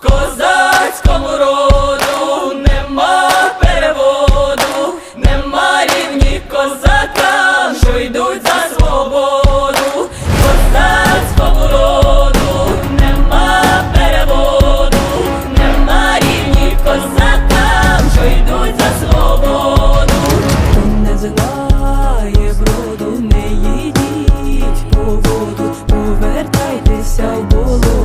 Козацькому роду нема переводу, нема рівні козакам, що йдуть за свободу, козацькому роду нема переводу, нема рівні козака, що йдуть за свободу, хто не знає броду, не їдіть по воду, повертайтеся в болото